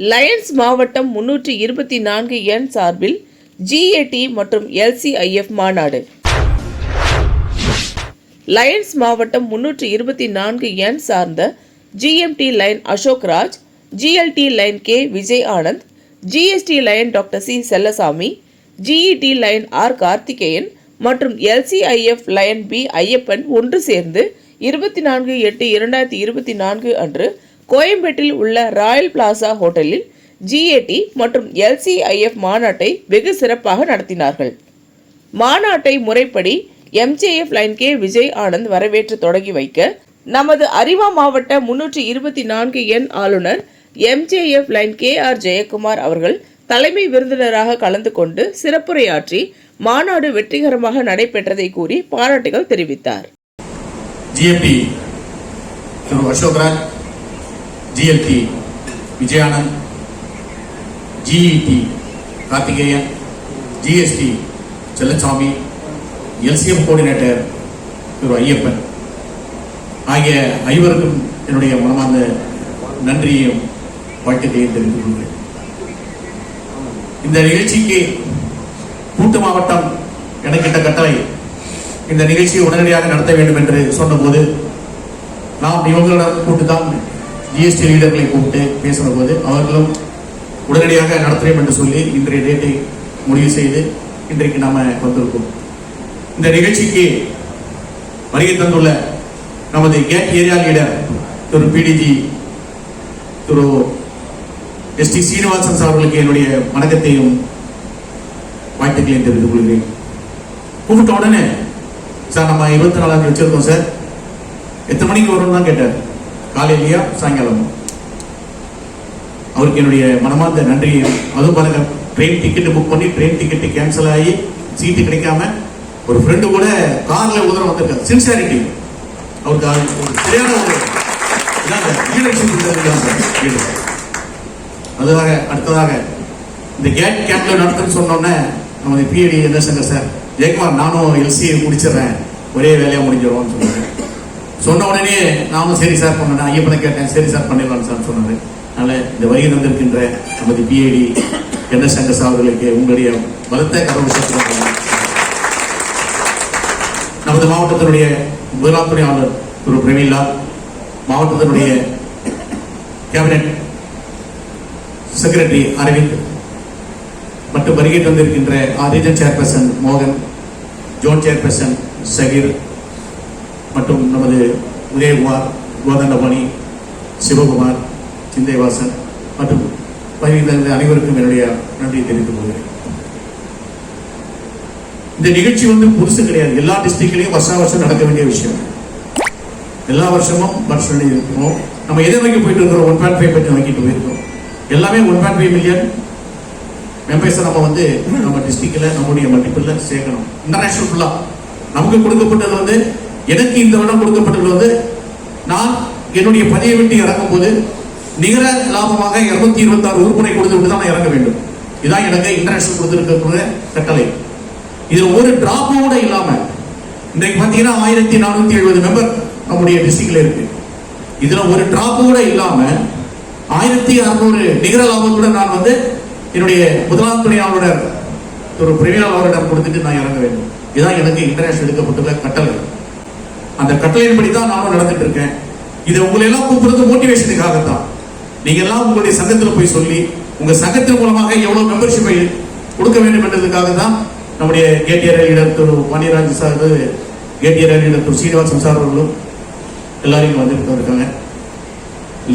Lions மாவட்டம் முன்னூற்றி இருபத்தி நான்கு எண் சார்பில் ஜிஏடி மற்றும் எல்சிஐஎஃப் மாநாடு. லயன்ஸ் மாவட்டம் முன்னூற்றி இருபத்தி நான்கு எண் சார்ந்த GMT line Ashok Raj GLT line K Vijay Anand GST line doctor C Chellasamy GET line R Karthikeyan மற்றும் எல்சிஐஎஃப் லைன் பி ஐயப்பன் ஒன்று சேர்ந்து இருபத்தி நான்கு எட்டு இரண்டாயிரத்தி இருபத்தி நான்கு அன்று கோயம்பேட்டில் உள்ள ராயல் பிளாசா ஹோட்டலில் ஜிஏடி மற்றும் எல்சிஐஎஃப் மாநாட்டை வெகு சிறப்பாக நடத்தினார்கள். மாநாட்டை முறைப்படி MJF line K Vijay Anand வரவேற்று தொடங்கி வைக்க நமது அரிவா மாவட்ட முன்னூற்றி இருபத்தி நான்கு எண் ஆளுநர் MJF lion K R Jayakumar அவர்கள் தலைமை விருந்தினராக கலந்து கொண்டு சிறப்புரையாற்றி மாநாடு வெற்றிகரமாக நடைபெற்றதை கூறி பாராட்டுகள் தெரிவித்தார். GLT Vijayanand GET Karthikeyan GST Sellasamy LCM coordinator Thiru Ayyappan. ஆகிய ஐவருக்கும் என்னுடைய மனமார்ந்த நன்றியையும் வாழ்த்துக்கையும் தெரிந்து கொள்கிறேன். இந்த நிகழ்ச்சிக்கு கூட்டு மாவட்டம் எனக்கிட்ட கட்டளை இந்த நிகழ்ச்சியை உடனடியாக நடத்த வேண்டும் என்று சொன்னபோது நாம் இவங்களிடம் கூப்பிட்டு தான் ஜிஎஸ்டி லீடர்களை கூப்பிட்டு பேசுகிற போது அவர்களும் உடனடியாக நடத்துகிறோம் என்று சொல்லி இன்றைய டேட்டை முடிவு செய்து இன்றைக்கு நாம் வந்திருக்கோம். இந்த நிகழ்ச்சிக்கு வருகை தந்துள்ள நமது gate area leader Thiru PDG Thiru S D Srinivasan sir அவர்களுக்கு என்னுடைய வணக்கத்தையும் வாழ்த்துக்களையும் தெரிவித்துக் கொள்கிறேன். கூப்பிட்ட உடனே சார் நம்ம இருபத்தி நாலாம் தேதி வச்சிருக்கோம் சார். எத்தனை மணிக்கு வரும்னு தான் கேட்டார். காலையிலையா? சாயங்காலம்? அவருக்கு என்னுடைய மனமார்ந்த நன்றியை. அதுவும் பாருங்க ட்ரெயின் டிக்கெட் புக் பண்ணி ட்ரெயின் டிக்கெட் கேன்சல் ஆகி சீட்டு கிடைக்காம ஒரு ஃப்ரெண்டு கூட கார்ல உதரம் வந்திருக்காரு. சின்சாரிட்டி அவருக்கு ஒரு சரியான ஒரு அதுவாக அடுத்ததாக இந்த கேட் கேட்ல நடத்துன்னு சொன்னோன்னே நமது பிஎடி என்ன சங்கர் சார் ஜெயக்குமார் நானும் எல்சியை முடிச்சிடுறேன். ஒரே வேலையாக முடிஞ்சிடும் சொன்னாரு. சொன்ன உடனே நானும் சரி சார் பண்ணேன். ஐயப்பனை கேட்டேன். சரி சார் பண்ணிடலாம் சார் சொன்னார். அதனால் இந்த வருகை தந்திருக்கின்ற நமது பிஏடி என்ன சங்க சார் அவர்களுக்கு உங்களுடைய பலத்த கரவசத்துடன் நமது மாவட்டத்தினுடைய முதலாத்துறை ஆளுநர் திரு பிரவீலா மாவட்டத்தினுடைய கேபினெட் செக்ரட்டரி அரவிந்த் மற்றும் வருகை தந்திருக்கின்ற ரீஜன் சேர்பர்சன் மோகன் ஜோன் சேர்பர்சன் சகீர் மற்றும் நமது உதயகுமார் கோதண்டமணி சிவகுமார் சிந்தைவாசன் மற்றும் வருகை அனைவருக்கும் என்னுடைய நன்றியை தெரிவித்துக் கொள்கிறேன். இந்த நிகழ்ச்சி வந்து புதுசு கிடையாது. எல்லா டிஸ்ட்ரிக்ட்லையும் வருஷா வருஷம் நடக்க வேண்டிய விஷயம். எல்லா வருஷமும் வருஷம் இருக்கிறோம் நம்ம எதை நோக்கி போயிட்டு இருக்கிறோம்? ஒன் பாயிண்ட் ஃபைவ் பற்றி நோக்கிட்டு போயிருக்கோம். எல்லாமே ஒன் பாயிண்ட் ஃபைவ் மில்லியன் மெம்பர்ஸை நம்ம வந்து நம்ம டிஸ்ட்ரிக்டில் நம்முடைய மல்டிபிள்ல சேர்க்கணும். இன்டர்நேஷனல் ஃபுல்லாக நமக்கு கொடுக்கப்பட்டது வந்து எனக்கு இந்த வருடம் கொடுக்கப்பட்டுள்ளது வந்து நான் என்னுடைய பதவியை விட்டு இறங்கும் போது நிகர லாபமாக இருநூத்தி இருபத்தி ஆறு உறுப்பினை கொடுத்து விட்டு தான் நான் இறங்க வேண்டும். இதான் எனக்கு இன்டர்நேஷனல் கொடுத்திருக்கிற கட்டளை. இதுல ஒரு டிராப் கூட இல்லாம இன்றைக்கு பாத்தீங்கன்னா ஆயிரத்தி நானூத்தி எழுபது மெம்பர் நம்முடைய டிஸ்ட்ரிக்ட்ல இருக்கு. இதுல ஒரு டிராப் கூட இல்லாம ஆயிரத்தி அறுநூறு நிகர லாபத்துடன் நான் வந்து என்னுடைய முதலாம் துணை ஆளுநர் ஒரு பிரவீனா அவரிடம் கொடுத்துட்டு நான் இறங்க வேண்டும். இதுதான் எனக்கு இன்டர்நேஷனல் எடுக்கப்பட்டுள்ள கட்டளை. அந்த கட்டளையின்படி தான் நானும் நடந்துட்டு இருக்கேன். இதை உங்களை எல்லாம் கூப்பிடுறது மோட்டிவேஷனுக்காக தான் நீங்க எல்லாம் உங்களுடைய சங்கத்தில் போய் சொல்லி உங்க சங்கத்தின் மூலமாக எவ்வளவு மெம்பர்ஷிப்பை கொடுக்க வேண்டும் என்றதுக்காக தான் நம்முடைய KTR leader Thiru Maniraj sir KTR leader Thiru Srinivasan sir அவர்களும் எல்லாரையும் வந்துட்டு இருக்காங்க.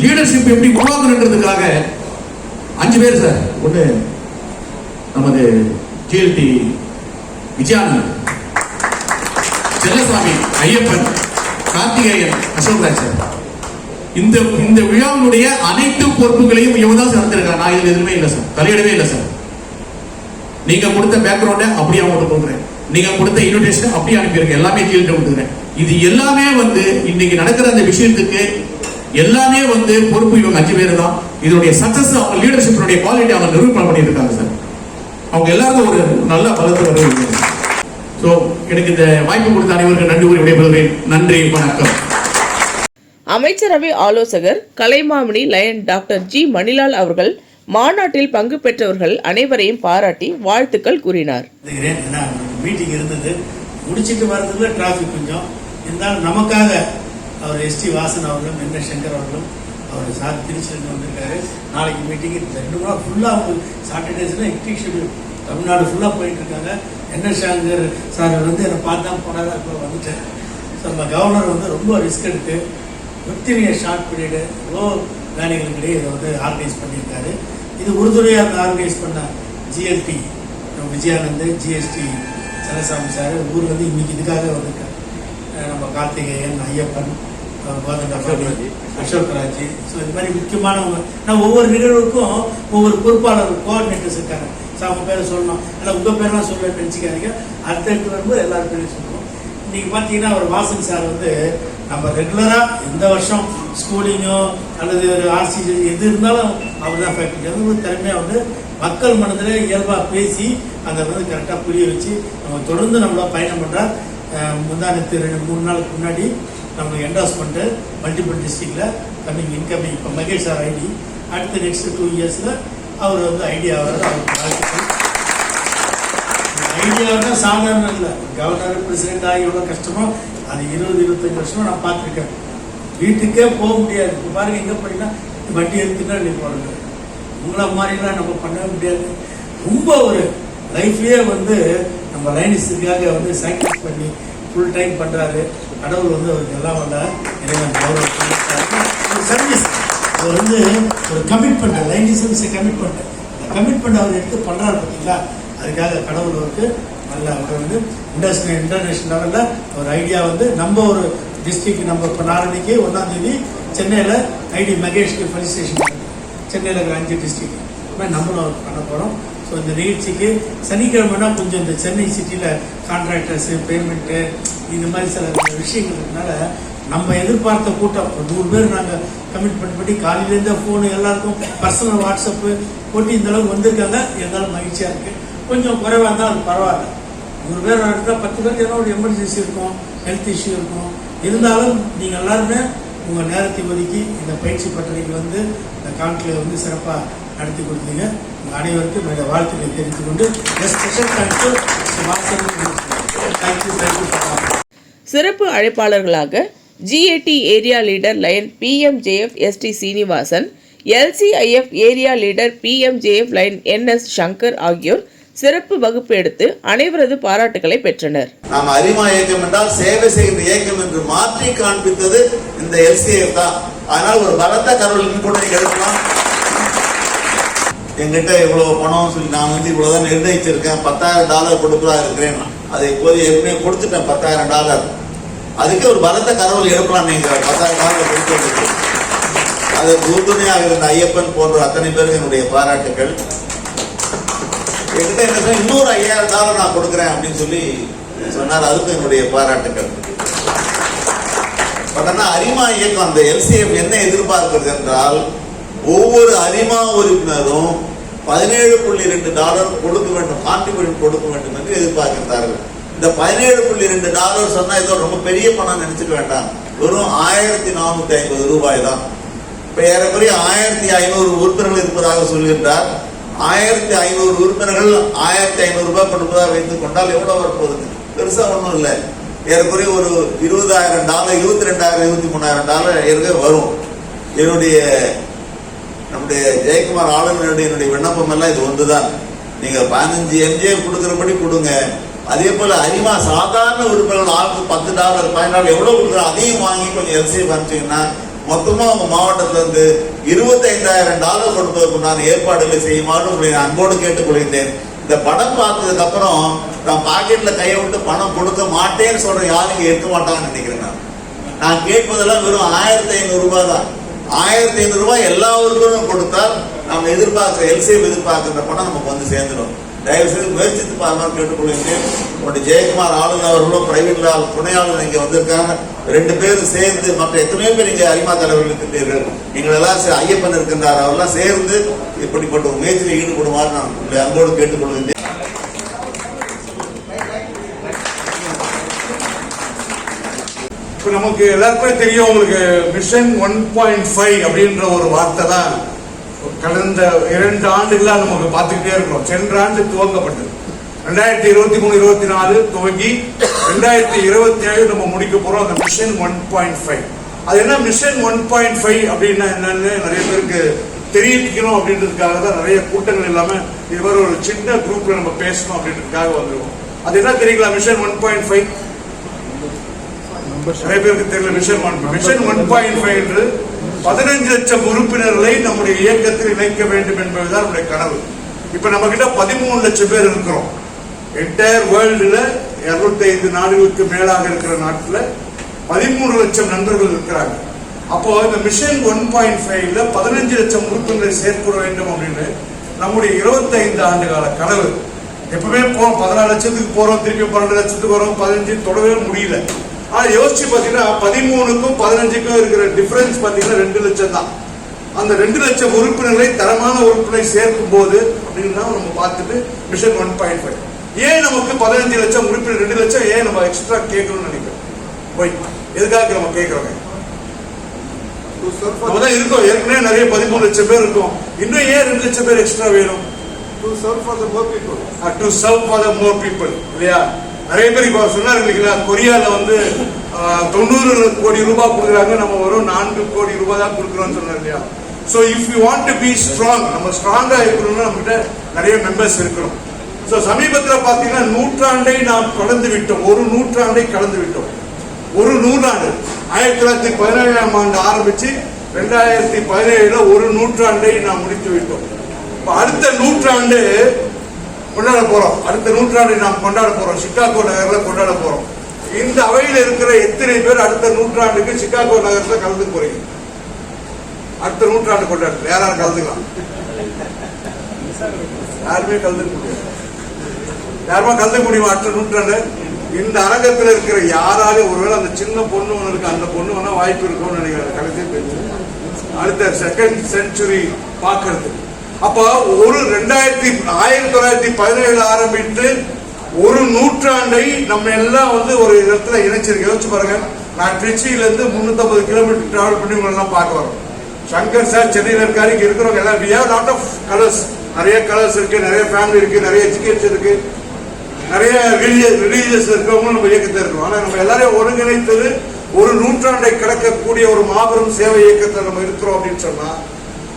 லீடர்ஷிப் எப்படி உருவாக்கணுன்றதுக்காக அஞ்சு பேர் சார். ஒன்று நமது ஜிஎல்டி விஜயானந்த் செல்லசாமி. ஐயப்பன் கார்த்திகேயன் அசோக்ராஜ் சார் இந்த இந்த விழாவினுடைய அனைத்து பொறுப்புகளையும் இவங்க தான் நடத்திருக்காங்க நான் இதுல எதுவுமே இல்லை சார். தலையிடவே இல்லை சார். நீங்க கொடுத்த பேக்ரவுண்டை அப்படியே அவங்களுக்கு கொடுக்குறேன். நீங்க கொடுத்த இன்விடேஷன் அப்படியே அனுப்பியிருக்கேன். எல்லாமே ஜிஎல்டி கொடுக்குறேன் இது எல்லாமே வந்து இன்னைக்கு நடக்கிற அந்த விஷயத்துக்கு எல்லாமே வந்து பொறுப்பு இவங்க அஞ்சு பேர் தான். இதனுடைய சக்சஸ் அவங்க லீடர்ஷிப்பினுடைய குவாலிட்டி அவங்க நிரூபணம் பண்ணியிருக்காங்க சார். அவங்க எல்லாருக்கும் ஒரு நல்ல பலத்தை வருவாங்க ஸோ எனக்கு இந்த வாய்ப்பு கொடுத்த அனைவருக்கும் நன்றி கூறி விடைபெறுகிறேன். நன்றி வணக்கம். அமைச்சரவை ஆலோசகர் Kalaimamani lion doctor G Manilal அவர்கள் மாநாட்டில் பங்கு பெற்றவர்கள் அனைவரையும் பாராட்டி வாழ்த்துக்கள் கூறினார். மீட்டிங் இருந்தது. முடிச்சிட்டு வரதுக்குள்ள டிராஃபிக் கொஞ்சம். இருந்தாலும் நமக்காக அவர் எஸ்டி வாசன் அவர்களும் என்ன சங்கர் அவர்களும் அவர் சார் திருச்சியிலிருந்து வந்திருக்காரு. நாளைக்கு மீட்டிங் ரெண்டு மூணு ஃபுல்லாக சாட்டர்டேஸ்ல எக்டிக் ஷெடியூல் தமிழ்நாடு ஃபுல்லாக போயிட்டு இருக்காங்க என்ன சங்கர் சார் வந்து என்னை பார்த்தா போனாரா இப்போ வந்துட்டேன் ஸோ நம்ம கவர்னர் வந்து ரொம்ப ரிஸ்க் எடுத்து வித்திரிய ஷார்ட் பீரியடு எவ்வளோ வேலைகளுக்கிடையே இதை வந்து ஆர்கனைஸ் பண்ணியிருக்காரு. இது உறுதுணையாக ஆர்கனைஸ் பண்ண GLT Vijayanand GST Sanasami sir ஊர்ல இருந்து இன்னைக்கு இதுக்காக வந்திருக்காரு. நம்ம கார்த்திகேயன் ஐயப்பன் அசோக் ராஜ். ஸோ இது மாதிரி முக்கியமானவங்க நான் ஒவ்வொரு நிகழ்வுக்கும் ஒவ்வொரு பொறுப்பாளர் கோஆர்டினேட்டர்ஸ் இருக்காங்க. சார் உங்கள் பேரை சொல்லணும். இல்லை உங்கள் பேரெலாம் சொல்ல நினச்சிக்காதீங்க அடுத்தடுத்து வரும்போது எல்லாரும் பேரையும் சொல்லுவோம் இன்றைக்கி பார்த்தீங்கன்னா ஒரு வாசன் சார் வந்து நம்ம ரெகுலராக எந்த வருஷம் ஸ்கூலிங்கோ அல்லது ஒரு ஆர்சி எது இருந்தாலும் அவர் தான் ஃபேக்டரி ஒரு திறமையாக வந்து மக்கள் மனதில் இயல்பாக பேசி அதை வந்து கரெக்டாக புரிய வச்சு நம்ம தொடர்ந்து நம்மள பயணம் பண்ணுறார் முந்தானத்து ரெண்டு மூணு நாளுக்கு முன்னாடி நம்மளுக்கு என்டாஸ்மெண்ட்டு மல்டிபிள் டிஸ்ட்ரிக்டில் கம்மிங் இன்கமிங் இப்போ மகேஷ் சார் ஐடி அடுத்த நெக்ஸ்ட் டூ இயர்ஸில் அவர் வந்து ஐடியா ஆகிறார் அவருக்கு வாழ்த்துக்கள். ஐடியாவுனா சாதாரண இல்லை. கவர்னர் பிரசிடென்ட் ஆகி எவ்வளோ கஷ்டமோ அது இருபது இருபத்தஞ்சு வருஷமா நான் பார்த்துருக்கேன். வீட்டுக்கே போக முடியாது. இப்போ பாருங்க எங்கே போனீங்கன்னா வண்டி எடுத்துட்டா நீ போடுங்க உங்களை மாதிரிலாம் நம்ம பண்ணவே முடியாது. ரொம்ப ஒரு லைஃப்லேயே வந்து நம்ம லைனிஸ்டுக்காக வந்து சாக்ரிஃபைஸ் பண்ணி ஃபுல் டைம் பண்ணுறாரு கடவுள் வந்து அவருக்கு எல்லாம் வரல இறைவன் கௌரவம் சர்வீஸ் அவர் வந்து ஒரு commitment lionism is commitment commitment அவர் எடுத்து பண்ணுறாரு பார்த்தீங்களா? அதுக்காக கடவுள் அவருக்கு நல்ல அவர் வந்து இண்டஸ்ட்ரி இன்டர்நேஷனல் லெவலில் ஒரு ஐடியா வந்து நம்ம ஒரு டிஸ்ட்ரிக்ட் நம்ம இப்போ நாளைக்கு ஒன்றாம் தேதி சென்னையில் ஐடி மகேஷ்க்கு ஸ்டேஷன் சென்னையில் இருக்கிற அஞ்சு டிஸ்ட்ரிக்ட் மாதிரி நம்மளும் அவர் பண்ண போகிறோம் ஸோ இந்த நிகழ்ச்சிக்கு சனிக்கிழமைனா கொஞ்சம் இந்த சென்னை சிட்டியில் கான்ட்ராக்டர்ஸு பேமெண்ட்டு இந்த மாதிரி சில விஷயங்கள் இருக்கனால நம்ம எதிர்பார்த்த கூட்டம் ஒரு நூறு பேர் நாங்கள் கமிட்மெண்ட் பண்ணி காலையிலேருந்தே ஃபோனு எல்லாருக்கும் பர்சனல் வாட்ஸ்அப்பு போட்டு இந்த அளவுக்கு வந்திருக்காங்க. இருந்தாலும் மகிழ்ச்சியாக இருக்குது கொஞ்சம் குறைவாக இருந்தால் அது பரவாயில்ல. நூறு பேர் எடுத்தால் பத்து பேர் ஏதோ ஒரு எமர்ஜென்சி இருக்கும் ஹெல்த் இஷ்யூ இருக்கும். இருந்தாலும் நீங்கள் எல்லாருமே உங்கள் நேரத்தை ஒதுக்கி இந்த பயிற்சி பட்டறைக்கு வந்து இந்த கான்கிளேவ் வந்து சிறப்பாக நடத்தி கொடுத்தீங்க. உங்கள் அனைவருக்கும் என்னுடைய வாழ்த்துக்களை தெரிவித்துக் கொண்டு ஸ்பெஷல் தேங்க்யூ தேங்க்யூ தேங்க்யூ சிறப்பு அழைப்பாளர்களாக GAT area leader lion PMJF ST Srinivasan LCIF area leader PMJF lion NS Shankar ஆகியோர் சிறப்பு வகுப்பு எடுத்து அனைவரது பாராட்டுகளை பெற்றனர். நாம் அரிமா இயக்கம் என்றால் சேவை செய்கின்ற இயக்கம் என்று மாற்றி காண்பித்தது இந்த எல்சிஎஃப் தான். அதனால் ஒரு பலத்த கருவில் கூட எடுக்கலாம். எங்கிட்ட இவ்வளவு பணம் சொல்லி நான் வந்து இவ்வளவுதான் நிர்ணயிச்சிருக்கேன். பத்தாயிரம் டாலர் கொடுக்குறா இருக்கிறேன். அதை இப்போது ஏற்கனவே கொடுத்துட்டேன். பத்தாயிரம் டாலர். அதுக்கு ஒரு பலத்த கடவுள் எழுப்பலாம் நீங்க. பத்தாயிரம் டாலர் கொடுத்து அது உறுதுணையாக இருந்த ஐயப்பன் போன்ற அத்தனை பேருக்கு என்னுடைய பாராட்டுகள் என்கிட்ட என்ன இன்னொரு ஐயாயிரம் டாலர் நான் கொடுக்குறேன் அப்படின்னு சொல்லி சொன்னார். அதுக்கு என்னுடைய பாராட்டுகள் பட்டனா அரிமா இயக்கம் அந்த எல்சிஎம் என்ன எதிர்பார்க்கிறது என்றால் ஒவ்வொரு அரிமா உறுப்பினரும் பதினேழு புள்ளி ரெண்டு டாலர் கொடுக்க வேண்டும் கான்ட்ரிபியூஷன் கொடுக்க வேண்டும் என்று எதிர்பார்க்கிறார்கள் இந்த பதினேழு புள்ளி ரெண்டு டாலர் சொன்னா ஏதோ ரொம்ப பெரிய பணம் நினைச்சிட்டு வேண்டாம். வெறும் ஆயிரத்தி நானூத்தி ஐம்பது ரூபாய் தான். இப்ப ஏறக்குறைய ஆயிரத்தி ஐநூறு உறுப்பினர்கள் இருப்பதாக சொல்கின்றார். ஆயிரத்தி ஐநூறு உறுப்பினர்கள் ஆயிரத்தி ஐநூறு ரூபாய் கொடுப்பதாக வைத்துக் கொண்டால் எவ்வளவு வரப்போகுது? பெருசா ஒன்றும் இல்லை. ஏறக்குறைய ஒரு இருபதாயிரம் டாலர் இருபத்தி ரெண்டாயிரம் இருபத்தி மூணாயிரம் டாலர் ஏற்கனவே வரும். என்னுடைய நம்முடைய ஜெயக்குமார் ஆளுநருடைய என்னுடைய விண்ணப்பம் எல்லாம் இது ஒன்றுதான். நீங்க பதினஞ்சு எம்ஜிஎம் கொடுக்குறபடி கொடுங்க. அதே போல அரிமா சாதாரண உறுப்பினர்கள் ஆளுக்கு பத்து டாலர் பதினாலு எவ்வளவு கொடுக்குறோம் அதையும் வாங்கி கொஞ்சம் எல்சியை அனுப்பிச்சீங்கன்னா மொத்தமா உங்க மாவட்டத்துல இருந்து இருபத்தைந்தாயிரம் டாலர் கொடுப்பதற்குண்டான ஏற்பாடுகளை செய்யுமாறு உங்களை நான் அன்போடு கேட்டுக்கொள்கின்றேன். இந்த படம் பார்த்ததுக்கு அப்புறம் நான் பாக்கெட்ல கையை விட்டு பணம் கொடுக்க மாட்டேன்னு சொல்ற யாரும் இங்க இருக்க மாட்டாங்கன்னு நினைக்கிறேன் நான். நான் கேட்பதெல்லாம் வெறும் ஆயிரத்தி ஐநூறு ரூபாய் தான். ஆயிரத்தி ஐநூறு ரூபாய் எல்லா ஊருக்கும் கொடுத்தால் நம்ம எதிர்பார்க்கிற எல்சிஎம் எதிர்பார்க்கிற பணம் நமக்கு வந்து சேர்ந்துடும். தயவு செய்து முயற்சித்து பாருங்கள் கேட்டுக்கொள்கின்றேன் உங்களுடைய ஜெயக்குமார் ஆளுநர் அவர்களும் பிரைவேட்ல துணை ஆளுநர் இங்கே வந்திருக்காங்க. ரெண்டு பேரும் சேர்ந்து மற்ற எத்தனையோ பேர் இங்கே அரிமா தலைவர்கள் இருக்கின்றீர்கள். நீங்கள் எல்லாம் ஐயப்பன் இருக்கின்றார். அவரெல்லாம் சேர்ந்து இப்படிப்பட்ட ஒரு முயற்சியில் ஈடுபடுமாறு நான் உங்களை அன்போடு கேட்டுக்கொள்கின்றேன். இப்போ நமக்கு எல்லாருக்குமே தெரியும் உங்களுக்கு மிஷன் ஒன் பாயிண்ட் ஃபைவ் அப்படின்ற ஒரு வார்த்தை தான். கடந்த இரண்டு ஆண்டுகளா நமக்கு பார்த்துக்கிட்டே இருக்கிறோம். சென்ற ஆண்டு துவங்கப்பட்டது. ரெண்டாயிரத்தி இருபத்தி மூணு இருபத்தி நாலு துவங்கி ரெண்டாயிரத்தி இருபத்தி ஏழு நம்ம முடிக்க போறோம். அந்த மிஷன் ஒன் பாயிண்ட் ஃபைவ். அது என்ன? மிஷன் ஒன் பாயிண்ட் ஃபைவ் அப்படின்னா என்னன்னு நிறைய பேருக்கு தெரிவிக்கணும் அப்படின்றதுக்காக தான் நிறைய கூட்டங்கள் இல்லாம இது மாதிரி ஒரு சின்ன குரூப்ல நம்ம பேசணும் அப்படின்றதுக்காக வந்திருக்கோம். அது என்ன தெரியுங்களா? Mission one point five. நிறைய பேருக்கு தெரியல. Mission one mission one point five என்று பதினைஞ்சு லட்சம் உறுப்பினர்களை நம்முடைய இயக்கத்தில் இணைக்க வேண்டும் என்பதுதான் நம்முடைய கனவு. இப்ப நம்ம கிட்ட பதிமூணு லட்சம் பேர் இருக்கிறோம். என்டையர் வேர்ல்டுல இருநூத்தி ஐந்து நாடுகளுக்கு மேலாக இருக்கிற நாட்டுல பதிமூணு லட்சம் நண்பர்கள் இருக்கிறாங்க. அப்போ இந்த மிஷன் ஒன் பாயிண்ட் ஃபைவ்ல பதினஞ்சு லட்சம் உறுப்பினரை சேர்க்க வேண்டும் அப்படின்னு நம்முடைய 25 ஆண்டு கால கனவு. எப்பவுமே போறோம் பதினாலு லட்சத்துக்கு போறோம் திருப்பி பன்னெண்டு லட்சத்துக்கு வரோம் பதினஞ்சு தொடவே முடியல. ஆனா யோசிச்சு பாத்தீங்கன்னா பதிமூணுக்கும் பதினஞ்சுக்கும் இருக்கிற டிஃபரன்ஸ் பாத்தீங்கன்னா ரெண்டு லட்சம் தான். அந்த ரெண்டு லட்சம் உறுப்பினர்களை தரமான உறுப்பினரை சேர்க்கும் போது அப்படின்னு தான் நம்ம பார்த்துட்டு மிஷன் ஒன் பாயிண்ட் ஃபைவ் ஏன் நமக்கு பதினஞ்சு லட்சம் உறுப்பினர் ரெண்டு லட்சம்? ஏன் நம்ம எக்ஸ்ட்ரா கேட்கணும்னு நினைக்கிறோம்? போய் எதுக்காக நம்ம கேட்கிறோங்க தான் இருக்கோம். ஏற்கனவே நிறைய பதிமூணு லட்சம் பேர் இருக்கோம். இன்னும் ஏன் ரெண்டு லட்சம் பேர் எக்ஸ்ட்ரா வேணும்? To serve for the more people. To serve for the more people இல்லையா? நிறைய பேர் இப்போ சொன்னார் இல்லைங்களா? கொரியால வந்து தொண்ணூறு கோடி ரூபாய் கொடுக்குறாங்க. நம்ம வரும் நான்கு கோடி ரூபாய் தான் கொடுக்குறோம்னு சொன்னார் இல்லையா? So if you want to be strong நம்ம ஸ்ட்ராங்காக இருக்கணும்னா நம்மகிட்ட நிறைய மெம்பர்ஸ் இருக்கணும். ஸோ சமீபத்தில் பார்த்தீங்கன்னா நூற்றாண்டை நாம் கடந்து விட்டோம். ஒரு நூற்றாண்டை கடந்து விட்டோம். ஒரு நூற்றாண்டு ஆயிரத்தி தொள்ளாயிரத்தி பதினேழாம் ஆண்டு ஆரம்பித்து ரெண்டாயிரத்தி பதினேழில் ஒரு நூற்றாண்டை நாம் முடித்து விட்டோம். இப்போ அடுத்த நூற்றாண்டு கொண்டாட போறோம். அடுத்த நூற்றாண்டை நாம் கொண்டாட போறோம். சிக்காகோ நகரில் கொண்டாட போறோம். இந்த அவையில் இருக்கிற எத்தனை பேர் அடுத்த நூற்றாண்டுக்கு சிக்காகோ நகரத்தில் கலந்து போறீங்க? அடுத்த நூற்றாண்டு கொண்டாடு யாராவது கலந்துக்கலாம். யாருமே கலந்துக்க முடியாது. யாருமா கலந்துக்க முடியுமா அடுத்த நூற்றாண்டு? இந்த அரங்கத்தில் இருக்கிற யாராலும் ஒருவேளை அந்த சின்ன பொண்ணு ஒன்று இருக்கு. அந்த பொண்ணு வேணா வாய்ப்பு இருக்கும்னு நினைக்கிறேன். கடைசி பேச்சு அடுத்த செகண்ட் செஞ்சுரி பார்க்கறதுக்கு. அப்ப ஒரு ரெண்டாயிரத்தி ஆயிரத்தி தொள்ளாயிரத்தி பதினேழு ஆரம்பித்து ஒரு நூற்றாண்டை நம்ம எல்லாம் வந்து ஒரு இடத்துல இணைச்சிருக்கு யோசிச்சு பாருங்க. நான் திருச்சியில இருந்து முன்னூத்தி கிலோமீட்டர் டிராவல் பண்ணி உங்களை பார்க்க வரோம். சங்கர் சார் சென்னையில் இருக்காரு இங்க இருக்கிறவங்க எல்லாம் we have lot of colours நிறைய கலர்ஸ் இருக்கு நிறைய ஃபேமிலி இருக்கு நிறைய எஜுகேஷன் இருக்கு. நிறைய ரிலீஜியஸ் இருக்கிறவங்களும் நம்ம இயக்கத்தை இருக்கோம். ஆனால் நம்ம எல்லாரையும் ஒருங்கிணைத்தது ஒரு நூற்றாண்டை கடக்கக்கூடிய ஒரு மாபெரும் சேவை இயக்கத்தை நம்ம இருக்கிறோம் அப்படின்னு சொன்னா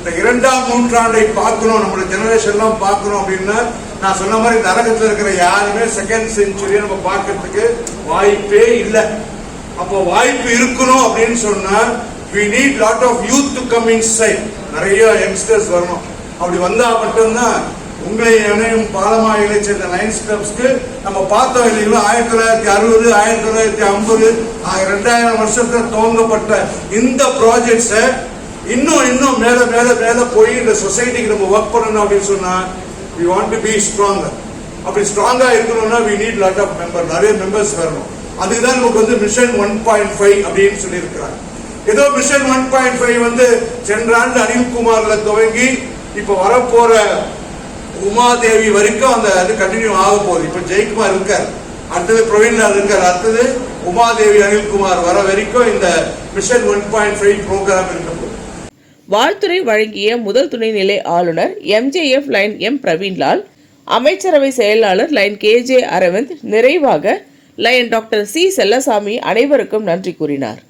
இந்த இரண்டாம் நூற்றாண்டை பார்க்கணும் நம்மளுடைய ஜெனரேஷன்லாம் பார்க்கணும் அப்படின்னா நான் சொன்ன மாதிரி நரகத்தில் இருக்கிற யாருமே செகண்ட் செஞ்சுரியை நம்ம பார்க்கறதுக்கு வாய்ப்பே இல்லை. அப்போ வாய்ப்பு இருக்கணும் அப்படின்னு சொன்னா we need lot of youth to come inside நிறைய யங்ஸ்டர்ஸ் வரணும். அப்படி வந்தா மட்டும்தான் உங்களை இணையும் பாலமாக சேர்ந்த இந்த ஸ்டெப்ஸ்க்கு கிளப்ஸ்க்கு நம்ம பார்த்தோம் இல்லைங்களா? ஆயிரத்தி தொள்ளாயிரத்தி அறுபது ஆயிரத்தி தொள்ளாயிரத்தி ஐம்பது ரெண்டாயிரம் வருஷத்துல துவங்கப்பட்ட இந்த ப்ராஜெக்ட்ஸை இன்னும் இன்னும் மேல மேல மேல போய் இந்த சொசைட்டிக்கு நம்ம ஒர்க் பண்ணணும் அப்படின்னு சொன்னா we want to be stronger அப்படி ஸ்ட்ராங்கா இருக்கணும்னா we need lot of member நிறைய மெம்பர்ஸ் வரணும். அதுதான் நமக்கு வந்து மிஷன் ஒன் பாயிண்ட் ஃபைவ் அப்படின்னு சொல்லியிருக்கிறாங்க. ஏதோ மிஷன் ஒன் பாயிண்ட் ஃபைவ் வந்து சென்ற ஆண்டு அனில்குமார்ல துவங்கி இப்ப வரப்போற உமாதேவி வரைக்கும் அந்த அது கண்டினியூ ஆக போகுது. இப்ப ஜெயக்குமார் இருக்கார். அடுத்தது பிரவீன்லால் இருக்கார். அடுத்தது உமாதேவி அனில்குமார் வர வரைக்கும் இந்த mission one point five programme இருக்க போகுது வாழ்த்துறை வழங்கிய முதல் துணைநிலை ஆளுநர் எம்ஜேஎஃப் லைன் எம் பிரவீன்லால் அமைச்சரவை செயலாளர் லைன் கே ஜே அரவிந்த் நிறைவாக லைன் டாக்டர் சி செல்லசாமி அனைவருக்கும் நன்றி கூறினார்.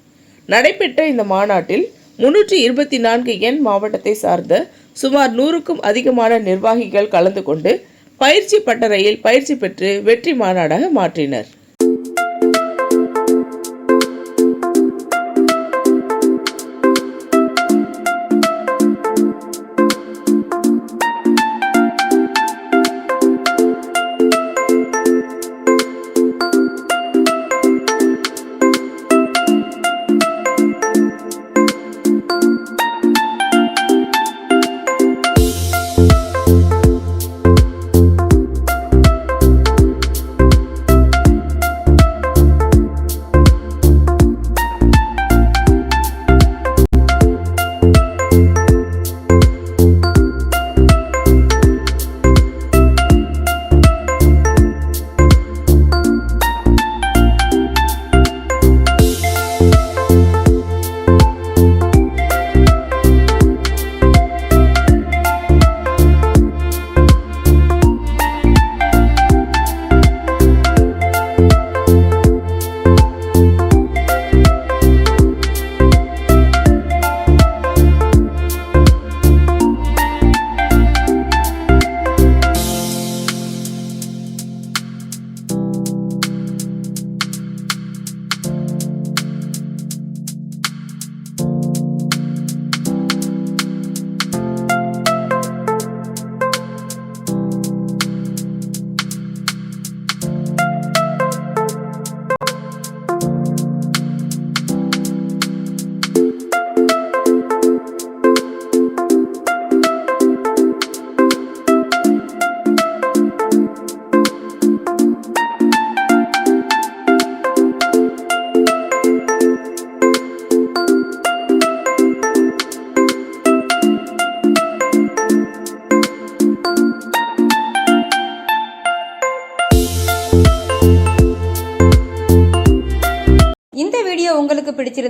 நடைபெற்ற இந்த மாநாட்டில் முன்னூற்றி இருபத்தி நான்கு எண் மாவட்டத்தை சார்ந்த சுமார் நூறுக்கும் அதிகமான நிர்வாகிகள் கலந்து கொண்டு பயிற்சி பட்டறையில் பயிற்சி பெற்று வெற்றி மாநாடாக மாற்றினர்.